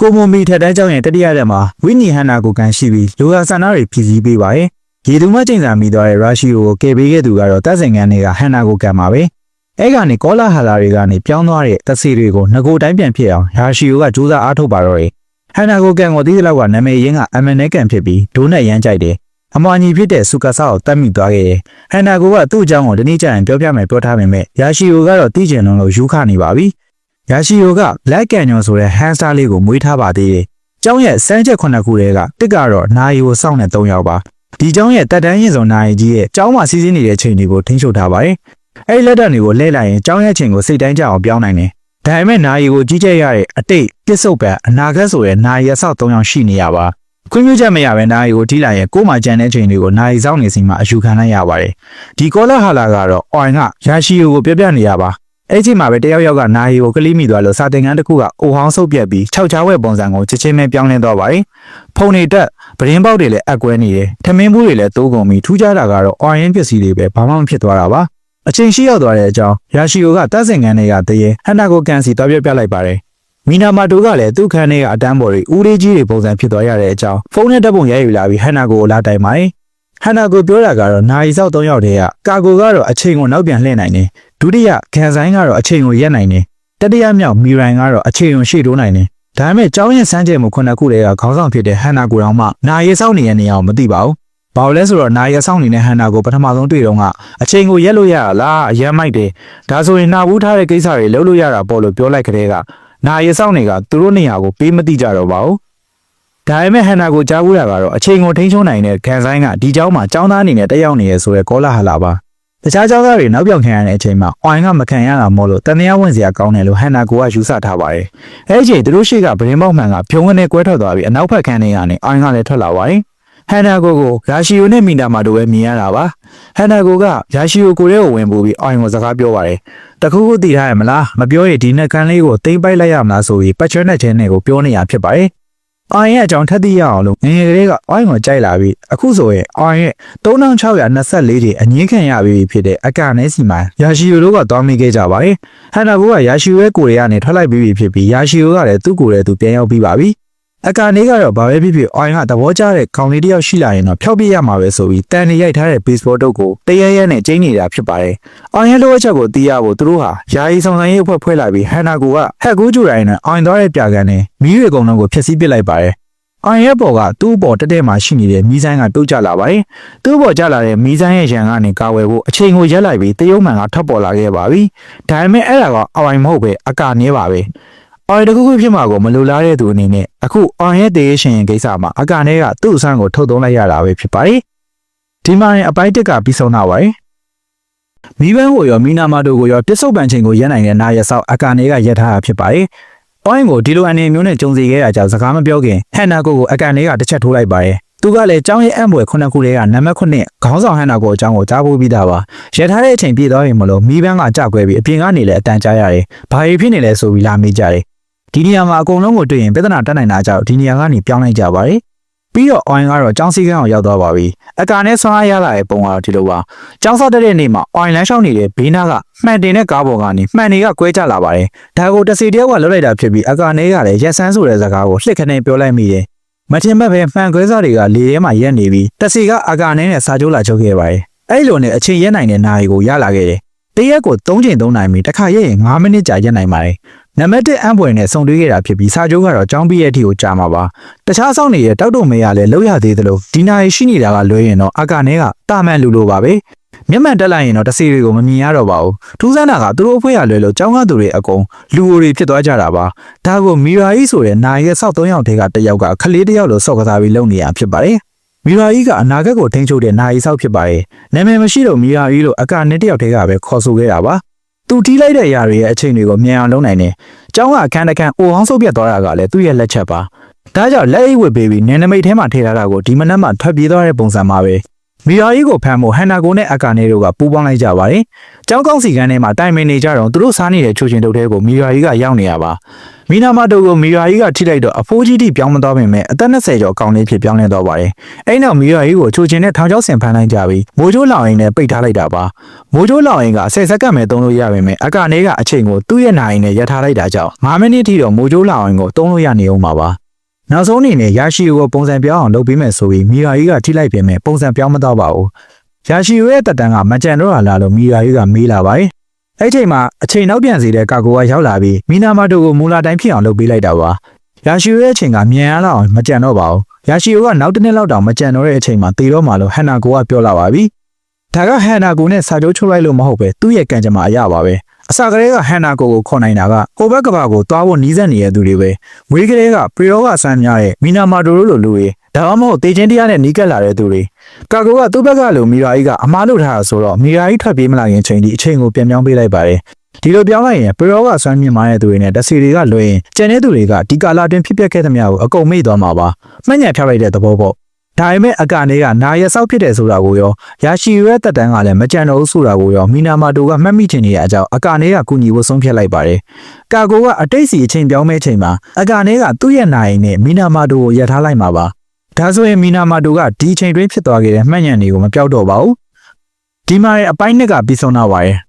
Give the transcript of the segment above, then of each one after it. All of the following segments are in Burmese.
ကိုမိုမီထက်တန်းကျောင်းရဲ့တတိယရက်မှာဝိနီဟန်နာကိုကန်ရှိပြီးလိုဟာဆန္ဒတွေဖြည့်ဆည်းပေးပါရဲ့ရေသူမကျိန်စာမိသွားတဲ့ရာရှိယိုကိုကယ်ပေးခဲ့သူကတော့တပ်စင်ကန်တွေကဟန်နာကိုကန်ပါပဲအဲ့ကနေကောလာဟာလာတွေကနေပြောင်းသွားတဲ့တစီတွေကိုငကိုတိုင်းပြန်ဖြစ်အောင်ရာရှိယိုကစူးစမ်းအားထုတ်ပါတော့တယ်ဟန်နာကိုကန်ကိုတီးသလောက်ကနာမည်ရင်းကအမန်နဲကန်ဖြစ်ပြီးဒိုးနဲ့ရမ်းကြိုက်တယ်အမွာညီဖြစ်တဲ့စူကာဆာကိုတတ်မိသွားခဲ့တယ်ဟန်နာကိုကသူ့အကြောင်းကိုတနေ့ကျရင်ပြောပြမယ်ပြောထားပေမဲ့ရာရှိယိုကတော့တီးကျင်လုံးလို့ယူခနေပါပြီ ရာရှိယိုက Black Canyon ဆိုတဲ့ hamster လေးကိုမွေးထားပါသေးတယ်။ကျောင်းရဲ့စမ်းချက်ခုနှစ်ခုတည်းကတစ်ကတော့နာယီကိုစောင့်နေ၃ယောက်ပါ။ဒီကျောင်းရဲ့တက်တန်းရင်စုံနာယီကြီးရဲ့ကျောင်းမှာစီးစင်းနေတဲ့ချိန်တွေကိုထိန်းချုပ်ထားပါတယ်။အဲဒီလက်တက်တွေကိုလဲလိုက်ရင်ကျောင်းရဲ့ချိန်ကိုစိတ်တိုင်းကြအောင်ပြောင်းနိုင်တယ်။ဒါပေမဲ့နာယီကိုကြီးကြပ်ရတဲ့အတိတ်ပြစ်စုံပံအနာဂတ်ဆိုတဲ့နာယီအဆောက်၃ယောက်ရှိနေရပါ။ခွင့်ပြုချက်မရဘဲနာယီကိုထိလိုက်ရင်ကို့မှာကြံတဲ့ချိန်တွေကိုနာယီစောင့်နေစီမှာအယူခံနိုင်ရပါတယ်။ဒီကောလာဟာလာကတော့အော်င်ကရာရှိယိုကိုပြပြနေရပါ။ အဲ့ဒီချိန်မှာပဲတယောက်ယောက်ကနာရီကိုကလိမိသွားလို့စာတင်ကန်းတစ်ခုကအိုဟောင်းဆုပ်ပြက်ပြီးခြောက်ချားဝဲပုံစံကိုချက်ချင်းပဲပြောင်းလဲသွားပါတယ်။ဖုန်နေတက်ပရင်ပေါက်တွေလည်းအက်ကွဲနေတယ်။ထမင်းဘူးတွေလည်းတိုးကုန်ပြီးထူးခြားတာကတော့အော်ရင်ပစ္စည်းတွေပဲဘာမှမဖြစ်သွားတာပါ။အချိန်ရှိရောက်သွားတဲ့အကြောင်းရာရှိယိုကတပ်စင်ကန်းတွေကတရေဟန်နာကိုကန်စီသွားပြပြလိုက်ပါတယ်။မီနာမာတိုကလည်းသူ့ခန်းထဲကအတန်းပေါ်တွေဦးလေးကြီးတွေပုံစံဖြစ်သွားရတဲ့အကြောင်းဖုန်းနဲ့တပ်ပုံရိုက်ယူလာပြီးဟန်နာကိုလာတိုင်ပါတယ်။ ဟန်နာကိုပြောတာကတော့နာရီစောက်၃ယောက်တည်းကကာကိုကတော့အချိန်ကိုနောက်ပြန်လှည့်နိုင်တယ်ဒုတိယကန်ဆိုင်ကတော့အချိန်ကိုရက်နိုင်တယ်တတိယမြောက်မီရိုင်ကတော့အချိန်ကိုရှေ့တိုးနိုင်တယ်ဒါပေမဲ့ကျောင်းရဲ့စမ်းကြဲမှုခုနှစ်ခုတည်းကခေါင်းဆောင်ဖြစ်တဲ့ဟန်နာကိုတောင်မှနာရီစောက်နေတဲ့နေရာကိုမသိပါဘူးဘာလို့လဲဆိုတော့နာရီစောင့်နေတဲ့ဟန်နာကိုပထမဆုံးတွေ့တော့ကအချိန်ကိုရက်လို့ရတာလားအရမ်းမိုက်တယ်ဒါဆိုရင်နှာဘူးထားတဲ့ကိစ္စတွေလုပ်လို့ရတာပေါ့လို့ပြောလိုက်ကြတဲ့ကနာရီစောင့်နေကသူတို့နေရာကိုပေးမသိကြတော့ပါဘူး ဒါပေမဲ့ဟန်နာကိုကြားဘူးတာကတော့အချိန်ကိုထိန်းချုပ်နိုင်တဲ့ကန်ဆိုင်ကဒီเจ้าမှာចောင်းသားအနေနဲ့တက်ရောက်နေရဆိုရဲကောလာဟလာပါ တခြားကျောင်းသားတွေနောက်ပြောင်ခံရတဲ့အချိန်မှာအိုင်ကမခံရတာမို့လို့တန်တရားဝင်စရာကောင်းတယ်လို့ဟန်နာကိုကယူဆထားပါတယ်။အဲဒီအချိန်သူတို့ရှိကဗရင်ပေါက်မှန်ကဖြုံကနေကွဲထွက်သွားပြီးအနောက်ဘက်ခန်းထဲကနေအိုင်ကလည်းထွက်လာပါတယ်။ဟန်နာကိုကိုရာရှီယိုနဲ့မီတာမာတို့ပဲမြင်ရတာပါ။ဟန်နာကိုကရာရှီယိုကိုရဲကိုဝင်ပို့ပြီးအိုင်ကိုစကားပြောပါတယ်။တခုခုတည်ထားရမလားမပြောရင်ဒီနှက်ကန်းလေးကိုတိမ့်ပိုက်လိုက်ရမလားဆိုပြီးပတ်ချွန်းတဲ့ချင်းတွေကိုပြောနေရဖြစ်ပါတယ်။ အိုင်ရဲ့အကြောင်းထပ်သိရအောင်လို့ငယ်ငယ်ကလေးကအိုင်ကိုကြိုက်လာပြီးအခုဆိုရင်အိုင်ရဲ့3624တွေအငင်းခံရပြီဖြစ်တဲ့အကနဲ့စီမိုင်ယာရှီယိုတို့ကတောင်းမိခဲ့ကြပါတယ်ဟန်နာဘူကယာရှီယိုရဲ့ကိုရီးယားနဲ့ထွက်လိုက်ပြီးပြီဖြစ်ပြီးယာရှီယိုကလည်းသူ့ကိုယ်ရဲ့သူပြန်ရောက်ပြီးပါပြီ အကနေကတော့ဘာပဲဖြစ်ဖြစ်အိုင်ကသဘောကျတဲ့ခေါင်းလေးတစ်ယောက်ရှိလာရင်တော့ဖျောက်ပြရမှာပဲဆိုပြီးတန်နေရိုက်ထားတဲ့ baseball တုပ်ကိုတရရဲနဲ့ကျင်းနေတာဖြစ်ပါတယ်။အိုင်ရဲ့လိုအပ်ချက်ကိုသိရဖို့သူတို့ဟာယာယီဆောင်ဆိုင်ရေးအဖွဲ့ဖွဲ့လိုက်ပြီးဟန်နာကိုကဟက်ကူးကျူတိုင်းနဲ့အိုင်သွားတဲ့ပြကန်နဲ့မီးတွေအကုန်လုံးကိုဖျက်ဆီးပစ်လိုက်ပါတယ်။အိုင်ရဲ့ပေါ်ကသူ့ပေါ်တက်တက်မှရှိနေတဲ့မီးဆိုင်ကပြုတ်ကျလာပါတယ်။သူ့ပေါ်ကျလာတဲ့မီးဆိုင်ရဲ့ရန်ကနေကာဝယ်ဖို့အချိန်ကိုရက်လိုက်ပြီးတရုတ်မှန်ကထပ်ပေါ်လာခဲ့ပါပြီ။ဒါပေမဲ့အဲ့ဒါကအိုင်မဟုတ်ပဲအကာနေပါပဲ။ အိုင်တခုခုဖြစ်မှာကိုမလိုလားတဲ့သူအနေနဲ့အခုအိုင်ရဲ့တေးရှင်ကိစ္စမှာအကာနေကသူ့အဆန်းကိုထုတ်သုံးလိုက်ရတာပဲဖြစ်ပါတယ်။ဒီမှာရင်အပိုင်းတစ်ကပြီးဆုံးတော့ပါတယ်။မီးပန်းကိုရောမီနာမာတို့ကိုရောပြစ်စုံပန်ချိန်ကိုရက်နိုင်တဲ့နာရဆောက်အကာနေကရက်ထားတာဖြစ်ပါတယ်။အိုင်းကိုဒီလိုအနေမျိုးနဲ့ကြုံစီခဲ့တာကြောင့်စကားမပြောခင်ဟန်နာကိုကိုအကန်လေးကတစ်ချက်ထိုးလိုက်ပါတယ်။သူကလည်းကျောင်းရဲ့အံ့ဘွယ်ခုနှစ်ခုလေးကနံပါတ်9ခေါင်းဆောင်ဟန်နာကိုအကြောင်းကိုကြားဖို့ပြီးသားပါ။ရထားတဲ့အချိန်ပြည့်သွားရင်မလို့မီးပန်းကကြောက်ကွဲပြီးအပြင်ကနေလည်းအတန်ကြားရတယ်။ဘာဖြစ်နေလဲဆိုပြီးလာမေးကြတယ်။ ဒီနေရာမှာအကုန်လုံးကိုတွေ့ရင်ပြဿနာတက်နိုင်တာကြောင့်ဒီနေရာကနေပြောင်းလိုက်ကြပါတယ်။ပြီးတော့အိုင်းကတော့ကျောင်းစည်းကမ်းအောင်ရောက်သွားပါပြီ။အကာနဲ့ဆွမ်းအားရလာတဲ့ပုံကတော့ဒီလိုပါ။ကျောင်းဆောက်တဲ့နေ့မှာအိုင်းလန်းလျှောက်နေတဲ့ဘေးနားကမှန်တင်တဲ့ကားပေါ်ကနေမှန်တွေကကွဲကျလာပါတယ်။ဒါကိုတစီတယောက်ကလွတ်လိုက်တာဖြစ်ပြီးအကာနဲ့ကလည်းရက်ဆန်းဆိုတဲ့စကားကိုလှစ်ခနဲ့ပြောလိုက်မိတယ်။မထင်မှတ်ပဲမှန်ကွဲစားတွေကလေထဲမှာရက်နေပြီးတစီကအကာနဲ့နဲ့စာကြိုးလာချုပ်ခဲ့ပါတယ်။အဲ့လိုနဲ့အချိန်ရက်နိုင်တဲ့နာရီကိုရလာခဲ့တယ်။တရက်ကို3ချိန်3နိုင်ပြီးတစ်ခါရက်ရင်9မိနစ်ကြာရက်နိုင်ပါတယ်။ နံပါတ်1အံပွယ်နဲ့စုံတွေးခဲ့တာဖြစ်ပြီးစာကြိုးကတော့ကြောင်းပြည့်ရဲ့အထိကိုကြာမှာပါတခြားဆောင်နေတဲ့တောက်တုံမဲရလည်းလောက်ရသေးသလိုဒီနာရီရှိနေတာကလွဲရင်တော့အကာနဲ့ကတာမန်လူလိုပါပဲမျက်မှန်တက်လိုက်ရင်တော့တစီတွေကိုမမြင်ရတော့ပါဘူးထူးဆန်းတာကသူတို့အဖွဲ့ရလွဲလို့ចောင်းကားသူတွေအကုန်လူအိုတွေဖြစ်သွားကြတာပါဒါကိုမီရာကြီးဆိုတဲ့နာရီရဲ့စောက်၃ယောက်ထဲကတစ်ယောက်ကခလေးတစ်ယောက်လိုစောက်ကစားပြီးလုပ်နေရဖြစ်ပါတယ်မီရာကြီးကအနာဂတ်ကိုထိန်းချုပ်တဲ့နာရီဆောက်ဖြစ်ပါတယ်နာမည်မရှိတော့မီရာကြီးလို့အကာနဲ့တစ်ယောက်ထဲကပဲခေါ်ဆိုခဲ့တာပါ သူတီးလိုက်တဲ့ຢာတွေရဲ့အချိန်တွေကိုမြင်အောင်လုပ်နိုင်တယ်။ကျောင်းကအခန်းတစ်ခန်းအိုဟောင်းဆုပ်ပြတ်သွားတာကလည်းသူ့ရဲ့လက်ချက်ပါ။ဒါကြောင့်လက်အိတ်ဝစ်ပေးပြီးနန်းနမိတ်ထဲမှာထည့်ထားတာကိုဒီမနက်မှထွက်ပြေးသွားတဲ့ပုံစံမှာပဲ။ မီယာကြီးကိုဖမ်းဖို့ဟန်နာကိုနဲ့အကာနေတို့ကပူးပေါင်းလိုက်ကြပါတယ်။ကျောင်းကောင်းစီကန်းထဲမှာတိုင်ပင်နေကြတော့သူတို့စားနေတဲ့ချိုချင်းတုပ်တဲကိုမီယာကြီးကရောက်နေရပါ။မီနာမာတိုကိုမီယာကြီးကထိလိုက်တော့အဖိုးကြီးတိပြောင်းမသွားပင်မဲ့အသက်20ကျော်အကောင်လေးဖြစ်ပြောင်းလဲသွားပါတယ်။အဲ့နောက်မီယာကြီးကိုချိုချင်းနဲ့ထောင်ချောက်ဆင်ဖမ်းလိုက်ကြပြီးမိုးချိုးလောင်ရင်နဲ့ပိတ်ထားလိုက်တာပါ။မိုးချိုးလောင်ရင်က10စက္ကန့်ပဲသုံးလို့ရပါမယ်။အကာနေကအချိန်ကိုသူ့ရဲ့နိုင်နဲ့ရထားလိုက်တာကြောင့်9မိနစ်ထိတော့မိုးချိုးလောင်ရင်ကိုသုံးလို့ရနေအောင်ပါပါ။ နောက်ဆုံးအနေနဲ့ရရှိကိုပုံစံပြောင်းအောင်လုပ်ပေးမယ်ဆိုပြီးမီယာကြီးကထိလိုက်ပြင်မဲ့ပုံစံပြောင်းမတော့ပါဘူး။ရရှိရဲ့တက်တန်ကမကြံတော့လာလို့မီယာကြီးကမေးလာပါတယ်။အဲ့ချိန်မှာအချိန်နောက်ပြန်စီတဲ့ကာကိုကရောက်လာပြီးမီနာမာတိုကိုမူလာတိုင်းဖြစ်အောင်လုပ်ပေးလိုက်တာပါ။ရရှိရဲ့အချိန်ကမြန်ရလောက်အောင်မကြံတော့ပါဘူး။ရရှိကနောက်တစ်နှစ်လောက်တောင်မကြံတော့တဲ့အချိန်မှာတေတော့မှလို့ဟန်နာကိုကပြောလာပါပြီ။ဒါကဟန်နာကိုနဲ့စာချုပ်ချုပ်လိုက်လို့မဟုတ်ပဲသူ့ရဲ့ကံကြမ္မာအရပါပဲ။ အစကတည်းကဟန်နာကိုကိုခေါ်နိုင်တာကကိုဘက်ကဘာကိုတွားဖို့နီးစပ်နေတဲ့သူတွေပဲမွေးကလေးကပရီယောဂဆန်းများရဲ့မီနာမာတိုလိုလိုလူတွေဒါမှမဟုတ်တေချင်းတရားနဲ့နီးကပ်လာတဲ့သူတွေကာကိုကသူ့ဘက်ကလိုမီရာကြီးကအမားလုပ်ထားတာဆိုတော့မီရာကြီးထွက်ပြေးမလာခင်ချိန်ဒီအချိန်ကိုပြန်ပြောင်းပေးလိုက်ပါတယ်ဒီလိုပြောင်းလိုက်ရင်ပရီယောဂဆန်းမြင့်မားတဲ့သူတွေနဲ့တစီတွေကလွှဲရင်ကျန်တဲ့သူတွေကဒီကာလာတွင်ဖြစ်ပျက်ခဲ့သမျှကိုအကုန်မေ့သွားမှာပါမှတ်ညံဖြောက်လိုက်တဲ့သဘောပေါ့ ဒါပေမဲ့အကနေကနာရဆောက်ဖြစ်တယ်ဆိုတာကိုရောရရှိရဲတက်တန်းကလည်းမကြံတော့ဘူးဆိုတာကိုရောမီနာမာတိုကမှတ်မိချင်နေတဲ့အကြောင်းအကနေကကူညီဖို့ဆုံးဖြတ်လိုက်ပါတယ်။ကာကိုကအတိတ်စီအချိန်ပြောင်းမဲ့ချိန်မှာအကနေကသူ့ရဲ့နိုင်နဲ့မီနာမာတိုကိုရထားလိုက်မှာပါ။ဒါဆိုရင်မီနာမာတိုကဒီအချိန်တွင်းဖြစ်သွားခဲ့တဲ့မှတ်ဉာဏ်တွေကိုမပြောက်တော့ပါဘူး။ဒီမှာရဲ့အပိုင်းနှစ်ကပြီးဆုံးတော့ပါရဲ့။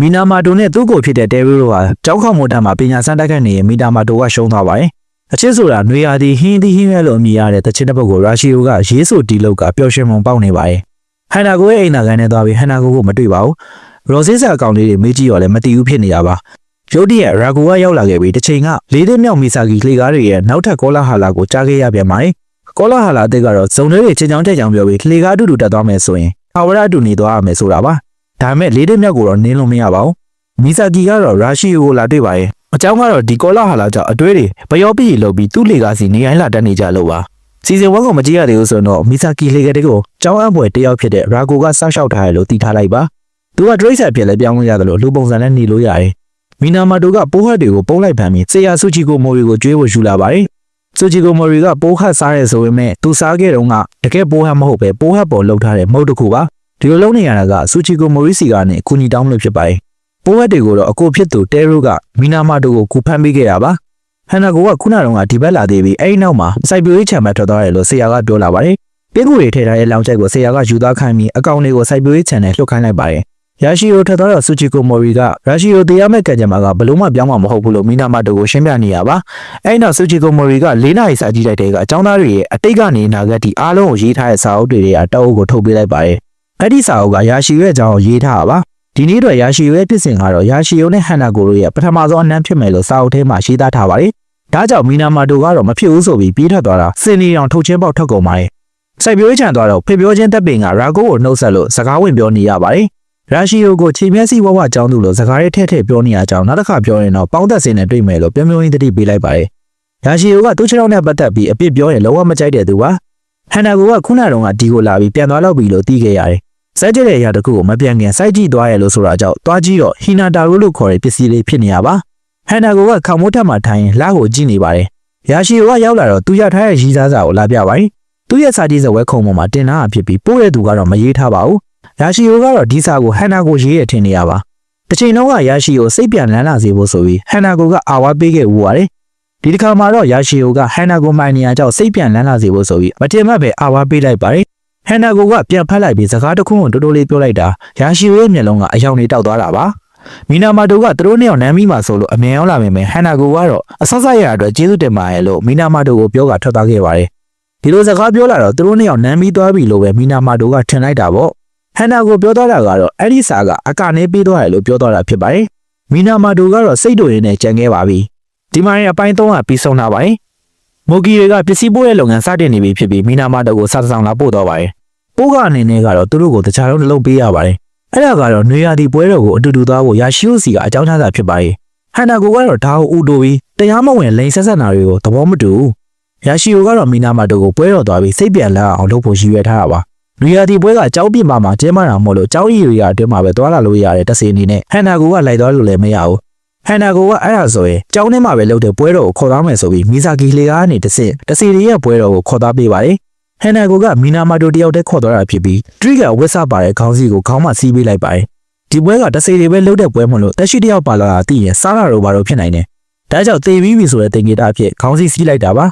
မီနာမာတိုနဲ့သူ့ကိုဖြစ်တဲ့တဲရီတို့ဟာကြောက်ခေါမိုတာမှာပညာစမ်းတက်ခဲ့နေရင်မီနာမာတိုကရှုံးသွားပါတယ်။ အချစ်ဆိုတာနွေရာသီဟင်းသီးဟင်းရဲလို့အမည်ရတဲ့တချင်တစ်ပုတ်ကိုရာရှီယိုကရေးဆိုတီလုတ်ကပျော်ရွှင်မှုပေါက်နေပါတယ်။ဟန်နာကိုရဲ့အိမ်နာကန်နဲ့သွားပြီးဟန်နာကိုကိုမတွေ့ပါဘူး။ရော်စင်းဆာအကောင်လေးတွေမေးကြည့်ရောလည်းမတီးဘူးဖြစ်နေရပါ။ရုတ်တရက်ရာဂူကရောက်လာခဲ့ပြီးတစ်ချိန်ကလေးသိမြောက်မီဆာဂီကလေးကားတွေရဲ့နောက်ထပ်ကောလာဟာလာကိုကြားခဲ့ရပြန်ပါတယ်။ကောလာဟာလာအစ်ကတော့ဇုံတွေချင်းချောင်းချက်ချောင်းပြောပြီးကလေးကားအတူတူတက်သွားမယ်ဆိုရင်အာဝရအတူနေသွားရမယ်ဆိုတာပါ။ဒါပေမဲ့လေးသိမြောက်ကိုတော့နင်းလို့မရပါဘူး။မီဆာဂီကတော့ရာရှီယိုကိုလာတွေ့ပါရဲ့။ အကြောင်းကတော့ဒီကောလာဟာလာကြောင့်အတွေးတွေဘယောပီလို့ပြီးသူ့လေကားစီနေရိုင်းလာတက်နေကြလို့ပါ။စီဇန်1ကိုမကြည့်ရသေးဘူးဆိုတော့မီဆာဂီလေကတဲ့ကိုကျောင်းအပွဲတယောက်ဖြစ်တဲ့ရာဂိုကစောက်ရှောက်ထားတယ်လို့သိထားလိုက်ပါ။သူကဒရိတ်ဆက်ဖြစ်လဲပြောင်းလို့ရတယ်လို့လူပုံစံနဲ့နေလို့ရတယ်။မီနာမာတိုကပိုးဟက်တွေကိုပုံလိုက်ဖမ်းပြီးဆေယာဆူချီကိုမိုရီကိုကျွေးဖို့ယူလာပါတယ်။ဆူချီကိုမိုရီကပိုးဟက်စားရဲဆိုပေမဲ့သူစားခဲ့တုန်းကတကယ်ပိုးဟက်မဟုတ်ပဲပိုးဟက်ပေါ်လှုပ်ထားတဲ့မုတ်တစ်ခုပါ။ဒီလိုလုံးနေရတာကဆူချီကိုမိုရီစီကနေအကူညီတောင်းလို့ဖြစ်ပါတယ်။ ပိုးဟက်တွေကိုတော့အကိုဖြစ်သူတဲရိုကမီနာမာတိုကိုကူဖမ်းပေးခဲ့တာပါ။ဟန်နာကိုကခုနတုန်းကဒီဘက်လာသေးပြီးအဲ့ဒီနောက်မှာစိုက်ပျိုးရေးချံမှာထွက်သွားတယ်လို့ဆရာကပြောလာပါတယ်။ပြင်းကူတွေထည့်ထားတဲ့လောင်ကျိုက်ကိုဆရာကယူသွားခိုင်းပြီးအကောင်လေးကိုစိုက်ပျိုးရေးချံနဲ့လှုပ်ခိုင်းလိုက်ပါတယ်။ရာရှီယိုထက်တော့ဆူချီကိုမိုရီကရာရှီယိုတရားမဲ့ကံကြမ္မာကဘလို့မှပြောင်းမှာမဟုတ်ဘူးလို့မီနာမာတိုကိုရှင်းပြနေရပါ။အဲ့နောက်ဆူချီကိုမိုရီက၄နာရီစာကြည့်လိုက်တဲ့ကအကြောင်းသားတွေရဲ့အတိတ်ကနေနာဂတ်ဒီအားလုံးကိုရေးထားတဲ့စာအုပ်တွေတွေကတအုပ်ကိုထုတ်ပေးလိုက်ပါတယ်။အဲ့ဒီစာအုပ်ကရာရှီယိုရဲ့အကြောင်းကိုရေးထားတာပါ။ ဒီနေ့တော့ရာရှီယိုရဲ့ဖြစ်စဉ်ကတော့ရာရှီယိုနဲ့ဟန်နာကိုတို့ရဲ့ပထမဆုံးအနမ်းဖြစ်မယ်လို့စာအုပ်ထဲမှာရေးသားထားပါတယ်။ဒါကြောင့်မီနာမာတိုကတော့မဖြစ်ဘူးဆိုပြီးပြေးထွက်သွားတာစင်နီအောင်ထုတ်ချင်းပေါက်ထွက်ကုန်ပါတယ်။စိုက်ပျိုးချန်သွားတော့ဖေပြောချင်းတပ်ပင်ကရာဂိုကိုနှုတ်ဆက်လို့စကားဝင်ပြောနေရပါတယ်။ရာရှီယိုကိုချိန်မျက်စိဝဝကြောင်းသူလို့စကားရဲထဲထဲပြောနေရကြောင်းနောက်တစ်ခါပြောရင်တော့ပေါင်းသက်စင်နဲ့တွေ့မယ်လို့ပြောမျိုးရင်းတတိပေးလိုက်ပါတယ်။ရာရှီယိုကသူ့ခြေထောက်နဲ့ပတ်သက်ပြီးအပြစ်ပြောရင်လုံးဝမကြိုက်တဲ့သူပါ။ဟန်နာကိုကခုနတုန်းကဒီကိုလာပြီးပြန်သွားတော့ပြီလို့သိခဲ့ရတယ်။ စက်ကြတဲ့အရာတခုကိုမပြန်ခင်စိုက်ကြည့်သွားရလို့ဆိုတာကြောင့်သွားကြည့်တော့ဟီနာတာရိုလို့ခေါ်တဲ့ပစ္စည်းလေးဖြစ်နေရပါ။ဟန်နာကိုကခေါင်မိုးထက်မှထိုင်ရင်လှကိုကြည့်နေပါတယ်။ရာရှီယိုကရောက်လာတော့သူရထားတဲ့ရီးစားစာကိုလာပြပါတယ်။သူ့ရဲ့စာကြည့်စဝဲခုံပေါ်မှာတင်ထားတာဖြစ်ပြီးပို့တဲ့သူကတော့မရေးထားပါဘူး။ရာရှီယိုကတော့ဒီစာကိုဟန်နာကိုရေးရထင်နေရပါ။တစ်ချိန်လုံးကရာရှီယိုစိတ်ပြန်လန်းလာစေဖို့ဆိုပြီးဟန်နာကိုကအာဝါပေးခဲ့ဦးပါတယ်။ဒီတစ်ခါမှာတော့ရာရှီယိုကဟန်နာကိုမိုင်နေရာကြောင့်စိတ်ပြန်လန်းလာစေဖို့ဆိုပြီးမတင်မတ်ပဲအာဝါပေးလိုက်ပါတယ်။ ဟန်နာကိုကပြန်ဖတ်လိုက်ပြီးစကားတစ်ခုကိုတိုးတိုးလေးပြောလိုက်တာရာရှီယိုရဲ့မျက်လုံးကအယောင်တွေတောက်သွားတာပါ။မီနာမာတိုကသူတို့နှစ်ယောက်နမ်းမိမှာဆိုလို့အမြင်ရောက်လာပေမဲ့ဟန်နာကိုကတော့အဆော့ဆော့ရတဲ့အတွက်ကျေးဇူးတင်ပါရဲ့လို့မီနာမာတိုကိုပြောကထွက်သွားခဲ့ပါတယ်။ဒီလိုစကားပြောလာတော့သူတို့နှစ်ယောက်နမ်းမိသွားပြီလို့ပဲမီနာမာတိုကထင်လိုက်တာပေါ့။ဟန်နာကိုပြောသွားတာကတော့အဲ့ဒီစာကအကနေပေးသွားတယ်လို့ပြောသွားတာဖြစ်ပါတယ်။မီနာမာတိုကတော့စိတ်တူရင်းနဲ့ကြံခဲ့ပါပြီ။ဒီမှာရင်အပိုင်း၃ကပြီးဆုံးတာပါတယ်။မိုဂီတွေကပစ္စည်းပို့တဲ့လုပ်ငန်းစတင်နေပြီဖြစ်ပြီးမီနာမာတိုကိုစာတစ်စောင်လာပို့တော့ပါတယ်။ ပို့ကအနေနဲ့ကတော့သူတို့ကိုတခြားလုံးတစ်လုံးပေးရပါတယ်။အဲ့ဒါကတော့နွေရာသီပွဲတော်ကိုအတူတူသွားဖို့ရာရှိယိုစီကအကြောင်းထားတာဖြစ်ပါတယ်။ဟန်နာကိုကတော့ဒါကိုဥတိုပြီးတရားမဝင်လိန်ဆက်ဆက်နာတွေကိုသဘောမတူဘူး။ရာရှိယိုကတော့မီနာမာတိုကိုပွဲတော်သွားပြီးစိတ်ပြန်လာအောင်လုပ်ဖို့ရည်ရွယ်ထားတာပါ။နွေရာသီပွဲကကြောင်းပြမှာမှာကျဲမတာမို့လို့ကြောင်းရည်ရအတွင်းမှာပဲသွားလာလို့ရတဲ့တဆေအနေနဲ့ဟန်နာကိုကလိုက်သွားလို့လည်းမရဘူး။ဟန်နာကိုကအဲ့ဒါဆိုရင်ကြောင်းထဲမှာပဲလုပ်တဲ့ပွဲတော်ကိုခေါ်သွားမယ်ဆိုပြီးမီဇာကီလေကားကနေတဆင့်တစီရီရဲ့ပွဲတော်ကိုခေါ်သွားပေးပါတယ်။ ဟန်နာကိုကမီနာမာတိုတယောက်တည်းခေါ်သွားတာဖြစ်ပြီးထရီကဝက်ဆပါတဲ့ခေါင်းစီကိုခေါင်းမှစီးပေးလိုက်ပါတယ်ဒီပွဲကတစေတွေပဲလှုပ်တဲ့ပွဲမလို့တက်ရှိတယောက်ပါလာတာသိရင်စားရတော့ဘာလို့ဖြစ်နိုင်တယ်ဒါကြောင့်သေပြီးပြီဆိုတဲ့တင်ကေတာအဖြစ်ခေါင်းစီစီးလိုက်တာပါ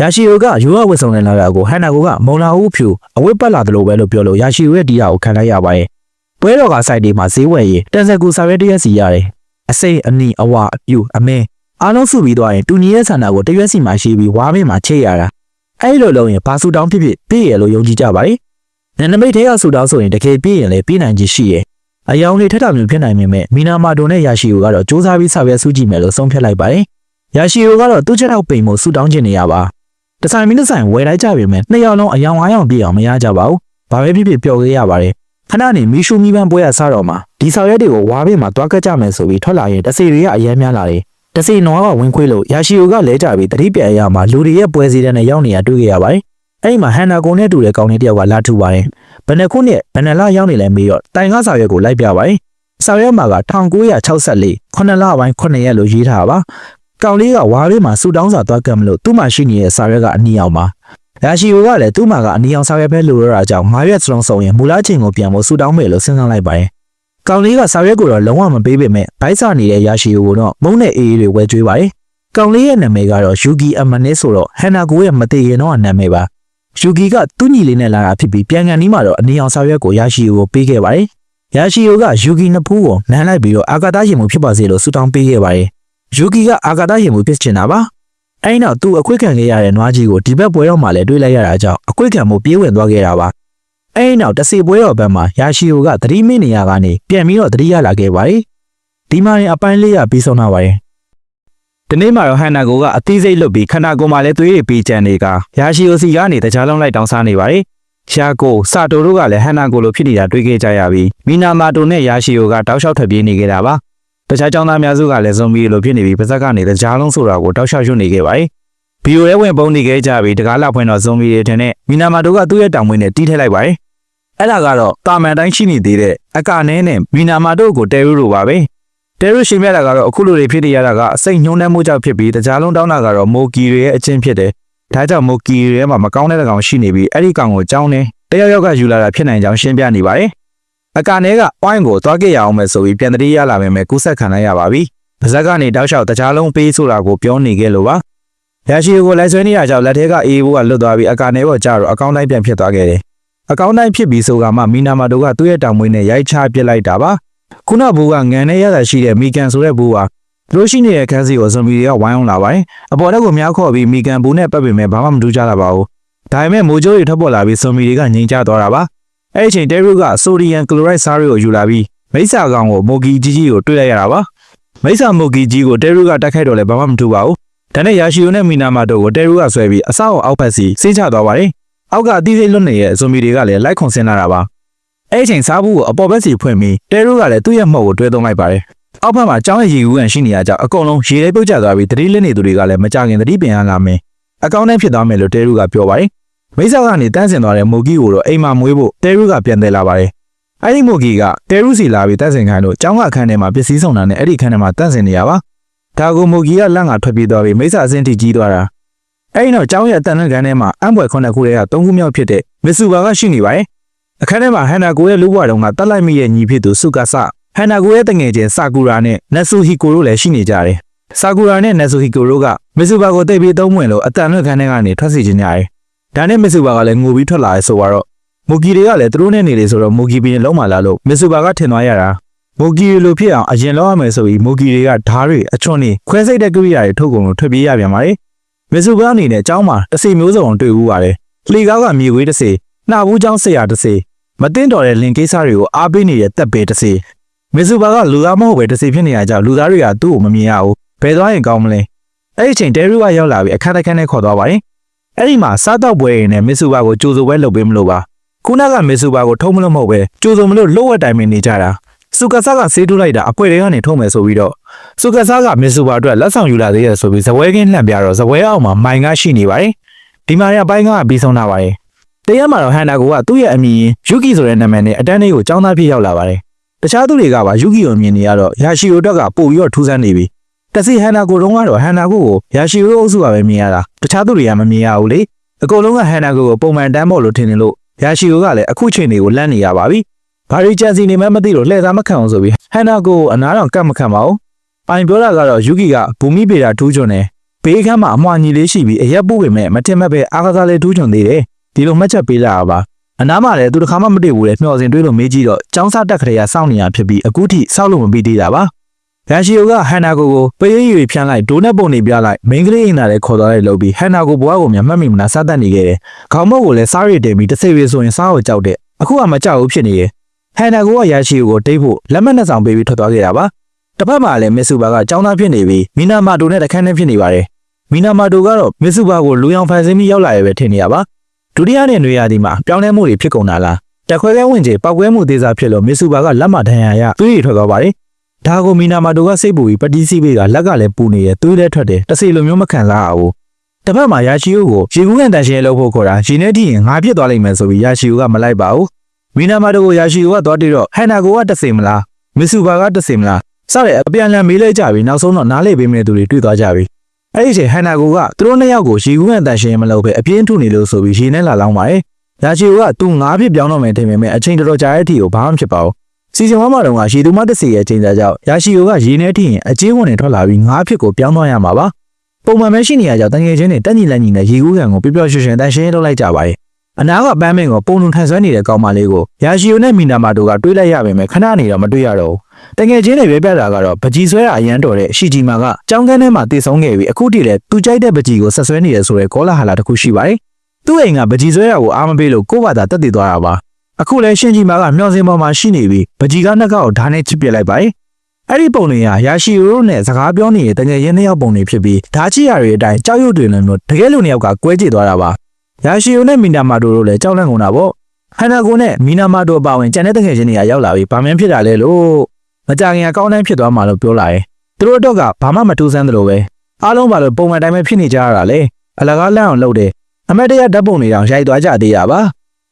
ယာရှိယိုကရိုးရဝက်ဆောင်နေလာတာကိုဟန်နာကိုကမုံလာဦးဖြူအဝတ်ပတ်လာတယ်လို့ပဲလို့ပြောလို့ယာရှိယိုရဲ့ဒီယာကိုခံလိုက်ရပါတယ်ပွဲတော်ကစိုက်တွေမှာဈေးဝယ်ရေးတန်ဆက်ကူစာရွက်တရက်စီရတယ်အစိမ့်အနီအဝအပြူအမဲအားလုံးစုပြီးသွားရင်တူညီရဲ့ဆန္ဒကိုတရွက်စီမှာရှိပြီးဝါးမင်းမှာချိတ်ရတာ အဲ့လိုလုံးရင်ဘာဆူတောင်းဖြစ်ဖြစ်ပြည့်ရလို့ယုံကြည်ကြပါတယ်နန္ဒမိတ်ထဲကဆူတောင်းဆိုရင်တကယ်ပြည့်ရင်လည်းပြည့်နိုင်ခြင်းရှိရဲ့အယောင်လေးထက်တာမျိုးဖြစ်နိုင်ပေမဲ့မီနာမာတိုနဲ့ယာရှိယိုကတော့စူးစမ်းပြီးဆောက်ရွက်စုကြည့်မယ်လို့ဆုံးဖြတ်လိုက်ပါတယ်ယာရှိယိုကတော့သူ့ချက်တော့ပိန်မို့ဆူတောင်းခြင်းနေရပါတဆိုင်မင်းတဆိုင်ဝယ်လိုက်ကြပြီမဲ့နှစ်ယောက်လုံးအယောင်အားယောင်ပြည့်အောင်မရကြပါဘူးဘာပဲဖြစ်ဖြစ်ပျော်ခဲ့ရပါတယ်ခဏနေမီရှူမီပန်းပွဲရစားတော့မှာဒီဆောက်ရက်တွေကိုဝါးဘေးမှာတွားကကြမယ်ဆိုပြီးထွက်လာရင်တစီတွေကအယမ်းများလာတယ် တစီနွားကဝင်ခွေးလို့ယာရှိယိုကလဲကြပြီးတတိပြန်ရမှာလူတွေရဲ့ပွဲစည်းတဲ့နဲ့ရောက်နေရတွေ့ခဲ့ရပါတယ်အဲ့ဒီမှာဟန်နာကုံနဲ့တူတဲ့ကောင်လေးတယောက်ကလာထူပါတယ်ဘယ်နှခုနဲ့ဘယ်နှလရောက်နေလဲမေးတော့တိုင်ကားဆောက်ရက်ကိုလိုက်ပြပါတယ်ဆောက်ရက်မှာက1964ခုနှစ်လပိုင်း9ရက်လို့ရေးထားတာပါကောင်လေးကဝါးဘေးမှာဆူတောင်းစာသွားကပ်မလို့သူ့မှာရှိနေတဲ့ဆောက်ရက်ကအနီအောင်ပါရာရှိယိုကလည်းသူ့မှာကအနီအောင်ဆောက်ရက်ပဲလိုရတာကြောင့်9ရက်စလုံးစုံရင်မူလချိန်ကိုပြန်ဖို့ဆူတောင်းမယ်လို့စဉ်းစားလိုက်ပါတယ်။ ကောင်လေးကဆောက်ရက်ကိုတော့လုံးဝမပေးပေမဲ့ဘိုက်စာနေတဲ့ရာရှိယိုကိုတော့မုန်းတဲ့အေးအေးတွေဝဲကျွေးပါတယ်။ကောင်လေးရဲ့နာမည်ကတော့ယူဂီအမနစ်ဆိုတော့ဟန်နာကိုရဲ့မသေးရင်တော့နာမည်ပါ။ယူဂီကသူ့ညီလေးနဲ့လာတာဖြစ်ပြီးပြန်ကန်နီးမှာတော့အနီအောင်ဆောက်ရက်ကိုရာရှိယိုကိုပေးခဲ့ပါတယ်။ရာရှိယိုကယူဂီနှစ်ဖူးကိုနမ်းလိုက်ပြီးတော့အာကာသရှင်မှုဖြစ်ပါစေလို့ဆုတောင်းပေးခဲ့ပါတယ်။ယူဂီကအာကာသရှင်မှုဖြစ်ချင်တာပါ။အဲ့နောက်သူအခွင့်ခံခဲ့ရတဲ့နွားကြီးကိုဒီဘက်ပွဲတော်မှာလည်းတွေးလိုက်ရတာကြောင့်အခွင့်ခံမှုပြေးဝင်သွားခဲ့တာပါ။ အဲ့နောက်တစီပွဲတော်ဘက်မှာယာရှိယိုကသတိမင်းနေရကနေပြန်ပြီးတော့သတိရလာခဲ့ပါတယ်။ဒီမှာရင်အပိုင်းလေးရပြီးဆုံးတော့ပါတယ်။ဒီနေ့မှာတော့ဟန်နာကိုကအသီးစိတ်လွတ်ပြီးခန္ဓာကိုယ်မှာလည်းသွေးတွေပေးကြံနေကယာရှိယိုစီကနေတကြားလုံးလိုက်တောင်းစားနေပါတယ်။ရှာကိုစာတိုတို့ကလည်းဟန်နာကိုလိုဖြစ်နေတာတွေ့ခဲ့ကြရပြီးမီနာမာတိုနဲ့ယာရှိယိုကတောက်လျှောက်ထွက်ပြေးနေခဲ့တာပါ။တခြားចောင်းသားများစုကလည်းဇွန်ဘီလိုဖြစ်နေပြီးပါဇက်ကနေတကြားလုံးဆိုတာကိုတောက်လျှောက်ရွတ်နေခဲ့ပါတယ်။ဘီယိုရဲဝင်ပုံနေခဲ့ကြပြီးတကားလာဖွင့်တော့ဇွန်ဘီတွေထင်တဲ့မီနာမာတိုကသူ့ရဲ့တောင်ဝင်းနဲ့တီးထည့်လိုက်ပါတယ်။ အဲ့ဒါကတော့တာမန်တိုင်းရှိနေသေးတဲ့အကာနဲနဲ့မီနာမာတိုကိုတဲရူလိုပါပဲ။တဲရူရှင်မြတ်တာကတော့အခုလိုတွေဖြစ်နေရတာကအစိတ်ညှိုးနှဲမှုကြောင့်ဖြစ်ပြီးတကြားလုံးတောင်းတာကတော့မိုကီတွေရဲ့အချင်းဖြစ်တယ်။ဒါကြောင့်မိုကီတွေရဲ့မှာမကောင်းတဲ့ကောင်ရှိနေပြီးအဲ့ဒီကောင်ကိုကြောင်းနေတယောက်ယောက်ကယူလာတာဖြစ်နိုင်ကြောင်းရှင်းပြနေပါတယ်။အကာနဲကဝိုင်းကိုသွားခဲ့ရအောင်မယ်ဆိုပြီးပြန်တတိရလာမယ်မယ်ကူးဆက်ခံလိုက်ရပါပြီ။ပါဇက်ကနေတောက်လျှောက်တကြားလုံးပေးဆိုတာကိုပြောနေခဲ့လို့ပါ။ရရှိကိုလိုက်ဆွဲနေရကြောင့်လက်ထဲကအေးဘိုးကလွတ်သွားပြီးအကာနဲပေါ်ကျတော့အကောင့်တိုင်းပြန်ဖြစ်သွားခဲ့တယ်။ အကောင့်တိုင်းဖြစ်ပြီးဆိုကမှမီနာမာတိုကသူ့ရဲ့တောင်မွေးနဲ့ရိုက်ချပစ်လိုက်တာပါ။ခုနဘိုးကငန်နဲ့ရတာရှိတဲ့မီကန်ဆိုတဲ့ဘိုးကသူတို့ရှိနေတဲ့ခန်းစီကိုဇွန်ဘီတွေကဝိုင်းအောင်လာပါတယ်။အပေါ်တက်ကိုများခေါ်ပြီးမီကန်ဘိုးနဲ့ပတ်ပေမဲ့ဘာမှမထူးကြတာပါဘူး။ဒါပေမဲ့မိုးကြိုးတွေထပ်ပေါ်လာပြီးဇွန်ဘီတွေကငြိမ်ချသွားတာပါ။အဲ့ဒီအချိန်တဲရုကဆိုဒီယမ်ကလိုရိုက်ဆားတွေကိုယူလာပြီးမိတ်ဆာကောင်ကိုမိုဂီကြီးကြီးကိုတွေ့လိုက်ရတာပါ။မိတ်ဆာမိုဂီကြီးကိုတဲရုကတိုက်ခိုက်တော့လည်းဘာမှမထူးပါဘူး။ဒါနဲ့ယာရှီယိုနဲ့မီနာမာတိုကိုတဲရုကဆွဲပြီးအဆောက်အောက်ဖက်စီဆေးချသွားပါတယ်။ အောက်ကအသီးစိတ်လွတ်နေတဲ့ဇွန်ဘီတွေကလည်းလိုက်ခွန်ဆင်းလာတာပါ။အဲ့ဒီအချိန်စားဘူးကိုအပေါ်ဘက်စီဖွင့်ပြီးတဲရုကလည်းသူ့ရဲ့မှောက်ကိုတွဲသုံးလိုက်ပါတယ်။အောက်ဘက်မှာကျောင်းရဲ့ရေကူးကန်ရှိနေရကြောင်းအကုန်လုံးရေထဲပုတ်ကျသွားပြီးတတိလင်းနေသူတွေကလည်းမကြခင်တတိပင်ရလာမယ်။အကောင့်နဲ့ဖြစ်သွားမယ်လို့တဲရုကပြောပါတယ်။မိတ်ဆောက်ကနေတန်းစင်သွားတဲ့မိုဂီကိုတော့အိမ်မှာမွေးဖို့တဲရုကပြန်တယ်လာပါတယ်။အဲ့ဒီမိုဂီကတဲရုစီလာပြီးတန်းစင်ခိုင်းလို့ကျောင်းကအခန်းထဲမှာပစ္စည်းဆောင်တာနဲ့အဲ့ဒီခန်းထဲမှာတန်းစင်နေရပါ။ဒါကိုမိုဂီကလက်ငါထွက်ပြေးသွားပြီးမိတ်ဆာအစင်းထိကြီးသွားတာ။ အဲ့ဒီတော့ကျောင်းရဲ့အတန်နဲ့ခန်းထဲမှာအံပွဲခုနှစ်ခုတည်းကသုံးခုမြောက်ဖြစ်တဲ့မစ်ဆူဘာကရှိနေပါတယ်။အခန်းထဲမှာဟန်နာကိုရဲ့လူဘွားတုံးကတတ်လိုက်မိရဲ့ညီဖြစ်သူစုကာဆဟန်နာကိုရဲ့တငယ်ချင်းဆာကူရာနဲ့နက်ဆူဟီကိုတို့လည်းရှိနေကြတယ်။ဆာကူရာနဲ့နက်ဆူဟီကိုတို့ကမစ်ဆူဘာကိုတိတ်ပြီးသုံးဝင်လို့အတန်နဲ့ခန်းထဲကနေထွက်စီခြင်းကြတယ်။ဒါနဲ့မစ်ဆူဘာကလည်းငိုပြီးထွက်လာရဲဆိုတော့မိုဂီတွေကလည်းသူတို့နဲ့နေလေဆိုတော့မိုဂီပင်လုံးမလာလို့မစ်ဆူဘာကထင်သွားရတာမိုဂီလိုဖြစ်အောင်အရင်လောက်ရမယ်ဆိုပြီးမိုဂီတွေကဓားတွေအချွန်းတွေခွဲစိတ်တဲ့ကိရိယာတွေထုတ်ကုန်လို့ထွက်ပြေးရပြန်ပါတယ်။ မစ်ဆူဘာအနေနဲ့အเจ้าမှာတစီမျိုးစုံတွေ့ဦးပါတယ်။လှေကားကမြေခွေးတစ်စီနှာဘူးเจ้าဆရာတစ်စီမတင်တော်တဲ့လင်ကိစ္စတွေကိုအားပေးနေတဲ့တက်ပေတစ်စီမစ်ဆူဘာကလူသားမဟုတ်ပဲတစ်စီဖြစ်နေရကြောင်းလူသားတွေကသူ့ကိုမမြင်ရဘူး။ဘယ်သွားရင်ကောင်းမလဲ။အဲ့ဒီအချိန်တဲရူကရောက်လာပြီးအခန်းတစ်ခန်းနဲ့ခေါ်သွားပါတယ်။အဲ့ဒီမှာစားတော့ပွဲရင်နဲ့မစ်ဆူဘာကိုကြိုးစိုးပွဲလုပ်ပေးမလို့ပါ။ခုနကမစ်ဆူဘာကိုထုံးမလို့မဟုတ်ပဲကြိုးစုံမလို့လှုပ်ဝက်တိုင်ပင်နေကြတာစုကဆာကဆေးထုတ်လိုက်တာအခွေတွေကနေထုံးမယ်ဆိုပြီးတော့ စုကဆာကမစ်ဆူဘာအတွက်လက်ဆောင်ယူလာသေးရဆိုပြီးဇပွဲကင်းလှန့်ပြတော့ဇပွဲအောက်မှာမိုင်ကရှိနေပါတယ်ဒီမှာရပိုင်းကပြီးဆုံးတာပါတယ်တရက်မှာတော့ဟန်နာကိုကသူ့ရဲ့အမည်ယူကီဆိုတဲ့နာမည်နဲ့အတန်းလေးကိုចောင်းသားဖြစ်ရောက်လာပါတယ်တခြားသူတွေကပါယူကီကိုမြင်နေရတော့ယာရှီယိုတက်ကပို့ပြီးတော့ထူးဆန်းနေပြီတစီဟန်နာကိုတော့ကတော့ဟန်နာကိုကိုယာရှီယိုအုပ်စုကပဲမြင်ရတာတခြားသူတွေကမမြင်ရဘူးလေအကုန်လုံးကဟန်နာကိုကိုပုံမှန်တန်းဖို့လို့ထင်နေလို့ရာရှိကိုကလည်းအခုချိန်တွေကိုလန့်နေရပါပြီဘာရီချန်စီနေမှမသိလို့လှည့်သားမခံအောင်ဆိုပြီးဟန်နာကိုကိုအနားတော့ကတ်မခံပါဘူး ပိုင်ပြောတာကတော့ယူကီကဘူမိပေတာထူးချွန်တယ်ဘေးခန်းမှာအမွှာညီလေးရှိပြီးအရက်ပုပေမဲ့မထင်မဲ့ပဲအားကစားလေးထူးချွန်သေးတယ်ဒီလိုမှတ်ချက်ပေးလာတာပါအနားမှာလည်းသူတစ်ခါမှမတွေ့ဘူးလေမျှော်စင်တွေ့လို့မေးကြည့်တော့ចောင်းစားတက်ခရေကစောင့်နေတာဖြစ်ပြီးအခုထိစောက်လို့မပြီးသေးတာပါရန်ရှီယိုကဟန်နာကိုကိုပေးရည်ဖြန်းလိုက်ဒိုးနဲ့ပုံနေပြလိုက်မိန်းကလေးအိမ်သာလည်းခေါ်သွားလိုက်လို့ပြီးဟန်နာကိုဘွားကိုမြန်မှတ်မိမလားစားတတ်နေခဲ့တယ်ခေါင်းမုတ်ကိုလည်းစားရည်တင်ပြီးတစ်စိရွေဆိုရင်စားကိုကြောက်တဲ့အခုကမကြောက်ဘူးဖြစ်နေရဲ့ဟန်နာကိုကရန်ရှီယိုကိုတိတ်ဖို့လက်မှတ်နဲ့ဆောင်ပေးပြီးထွက်သွားခဲ့တာပါ တစ်ဖက်မှာလည်းမစ်ဆူဘာကចောင်းသားဖြစ်နေပြီးမီနာမာတိုနဲ့တခန်းနဲ့ဖြစ်နေပါတယ်မီနာမာတိုကတော့မစ်ဆူဘာကိုလူရောင်ဖန်ဆင်းပြီးရောက်လာရဲပဲထင်နေရပါဒုတိယနဲ့နွေရာသီမှာပြောင်းလဲမှုတွေဖြစ်ကုန်တာလားတက်ခွဲခဲဝင်ကြီးပောက်ကွဲမှုသေးစားဖြစ်လို့မစ်ဆူဘာကလက်မထန်ရရသွေးရထွက်သွားပါတယ်ဒါကိုမီနာမာတိုကစိတ်ပူပြီးပတိစီဘေးကလက်ကလည်းပူနေရသွေးလည်းထွက်တယ်တစီလိုမျိုးမခံစားရဘူးတစ်ဖက်မှာရာရှိယိုကိုရေကူးကန်တန်ရှင်းလုပ်ဖို့ခေါ်တာရေနဲ့ထိရင်ငါဖြစ်သွားလိမ့်မယ်ဆိုပြီးရာရှိယိုကမလိုက်ပါဘူးမီနာမာတိုကိုရာရှိယိုကသွားတိတော့ဟန်နာကိုကတစေမလားမစ်ဆူဘာကတစေမလား စတဲ့အပြန်လန်မေးလိုက်ကြပြီးနောက်ဆုံးတော့နားလေပေးမယ့်သူတွေတွေ့သွားကြပြီအဲ့ဒီချိန်ဟန်နာကိုကသူတို့နှစ်ယောက်ကိုရေကူးကန်တန်ရှင်းမလုပ်ပဲအပြင်းထုနေလို့ဆိုပြီးရေနဲ့လာလောင်းပါတယ်ရာရှိယိုကသူငါးဖြစ်ပြောင်းတော့မယ်ထင်ပေမဲ့အချိန်တော်တော်ကြာတဲ့အထိကိုဘာမှဖြစ်ပါဘူးစီစဉ်ဝမ်းမှာတော့ကရေသူမတစ်စီရဲ့အချိန်ကြာကြောင့်ရာရှိယိုကရေနဲ့ထိရင်အကျေးဝင်နဲ့ထွက်လာပြီးငါးဖြစ်ကိုပြောင်းသွားရမှာပါပုံမှန်ပဲရှိနေရကြောင့်တငယ်ချင်းတွေတက်ညီလက်ညီနဲ့ရေကူးကန်ကိုပြပြရွှင်ရွှင်တန်ရှင်းလုပ်လိုက်ကြပါရဲ့ အနာကပန်းမင်းကိုပုံလုံထန်ဆွဲနေတဲ့ကောင်မလေးကိုရာရှိယိုနဲ့မီနာမာတိုကတွေးလိုက်ရပေမဲ့ခဏနေတော့မတွေ့ရတော့ဘူးတငယ်ချင်းတွေပဲပြတာကတော့ပကြီးဆွဲတာအရန်တော်တဲ့အရှိကြီးမာကကြောင်းကန်းထဲမှာတည်ဆုံးခဲ့ပြီးအခုတည်းလဲသူကြိုက်တဲ့ပကြီးကိုဆက်ဆွဲနေရဆိုရဲကောလာဟာလာတစ်ခုရှိပါတယ်သူ့အိမ်ကပကြီးဆွဲတာကိုအားမပေးလို့ကိုယ့်ဘာသာတက်တည်သွားတာပါအခုလဲရှင်ကြီးမာကမျောစင်ပေါ်မှာရှိနေပြီးပကြီးကနှစ်ကောက်ကိုဓာတ်နဲ့ချစ်ပစ်လိုက်ပါတယ်အဲ့ဒီပုံတွေကရာရှိရိုးနဲ့စကားပြောနေတဲ့တငယ်ချင်းနှစ်ယောက်ပုံတွေဖြစ်ပြီးဓာတ်ချီရတွေအတိုင်းကြောက်ရွံ့တွေလည်းမျိုးတကယ်လို့နှစ်ယောက်ကကွဲကြည့်သွားတာပါ ရာရှိရိုးနဲ့မီနာမာတိုတို့လည်းကြောက်လန့်ကုန်တာပေါ့ဟန်နာကိုနဲ့မီနာမာတိုအပါဝင်ကျန်တဲ့တငယ်ချင်းတွေကရောက်လာပြီးဗာမင်းဖြစ်တာလဲလို့မကြခင်အကောင်းတိုင်းဖြစ်သွားမှလို့ပြောလာတယ်သူတို့တော့ကဘာမှမထူးဆန်းသလိုပဲအားလုံးပါလို့ပုံမှန်တိုင်းပဲဖြစ်နေကြရတာလေအလကားလန့်အောင်လုပ်တယ်အမတ်တရဓာတ်ပုံတွေတောင်ရိုက်သွားကြသေးရပါ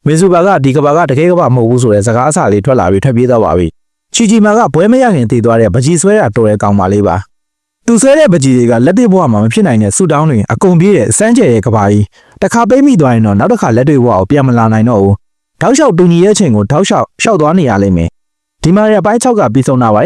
မီဇူဘာကဒီကဘာကတကယ်ကဘာမဟုတ်ဘူးဆိုတဲ့စကားအစာလေးထွက်လာပြီးထွက်ပြေးသွားပါပြီချီချီမာကဘွဲမရခင်တည်သွားတဲ့ပကြီးဆွဲတာတော်တဲ့ကောင်မလေးပါသူဆွဲတဲ့ပကြီးတွေကလက်တွေဘဝမှာမဖြစ်နိုင်တဲ့ဆူတောင်းတွေအကုန်ပြေးတဲ့စမ်းကျဲရဲ့ကဘာကြီး တခါပိတ်မိသွားရင်တော့နောက်တစ်ခါလက်တွေဘဝကိုပြန်မလာနိုင်တော့ဘူးတောက်လျှောက်တူညီရဲ့ချိန်ကိုတောက်လျှောက်ရှောက်သွားနေရလိမ့်မယ်ဒီမှာရပိုင်း6ကပြီးဆုံးတာပါ